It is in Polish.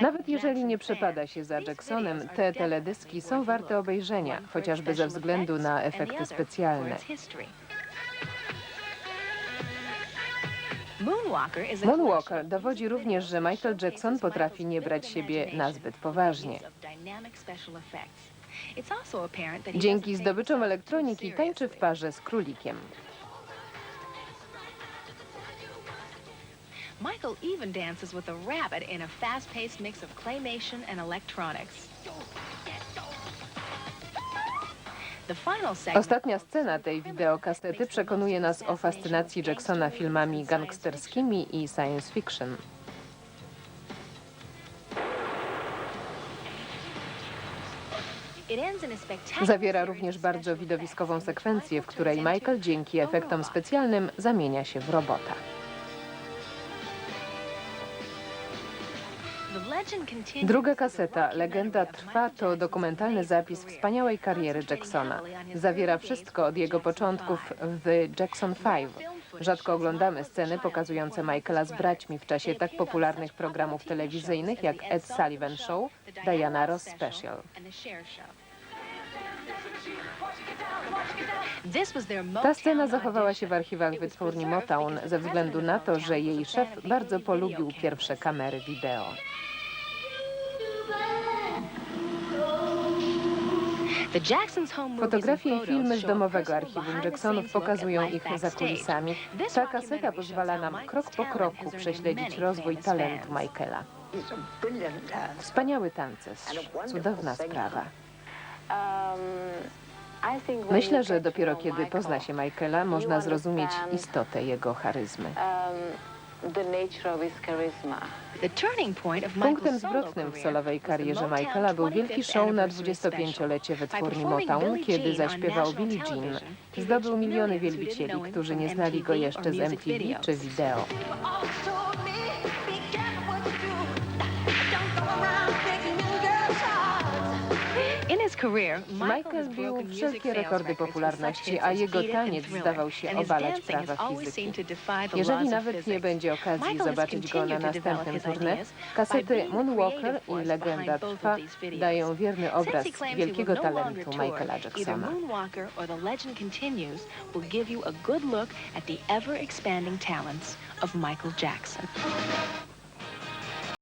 Nawet jeżeli nie przepada się za Jacksonem, te teledyski są warte obejrzenia, chociażby ze względu na efekty specjalne. Moonwalker dowodzi również, że Michael Jackson potrafi nie brać siebie nazbyt poważnie. Dzięki zdobyczom elektroniki tańczy w parze z królikiem. Michael even dances with a rabbit in a fast-paced mix of claymation and electronics. Ostatnia scena tej wideokastety przekonuje nas o fascynacji Jacksona filmami gangsterskimi i science fiction. Zawiera również bardzo widowiskową sekwencję, w której Michael dzięki efektom specjalnym zamienia się w robota. Druga kaseta, Legenda trwa, to dokumentalny zapis wspaniałej kariery Jacksona. Zawiera wszystko od jego początków w The Jackson 5. Rzadko oglądamy sceny pokazujące Michaela z braćmi w czasie tak popularnych programów telewizyjnych jak Ed Sullivan Show, Diana Ross Special. Ta scena zachowała się w archiwach wytwórni Motown ze względu na to, że jej szef bardzo polubił pierwsze kamery wideo. Fotografie i filmy z domowego archiwum Jacksonów pokazują ich za kulisami. Ta kaseta pozwala nam krok po kroku prześledzić rozwój talentu Michaela. Wspaniały tancerz, cudowna sprawa. Myślę, że dopiero kiedy pozna się Michaela, można zrozumieć istotę jego charyzmy. Punktem zwrotnym w solowej karierze Michaela był wielki show na 25-lecie wytwórni Motown, kiedy zaśpiewał Billie Jean. Zdobył miliony wielbicieli, którzy nie znali go jeszcze z MTV czy wideo. Michael bił wszelkie rekordy popularności, a jego taniec zdawał się obalać prawa fizyki. Jeżeli nawet nie będzie okazji zobaczyć go na następnym tournée, kasety Moonwalker i Legenda Trwa dają wierny obraz wielkiego talentu Michaela Jacksona. Will give you a good look at the ever-expanding talents of Michael Jackson.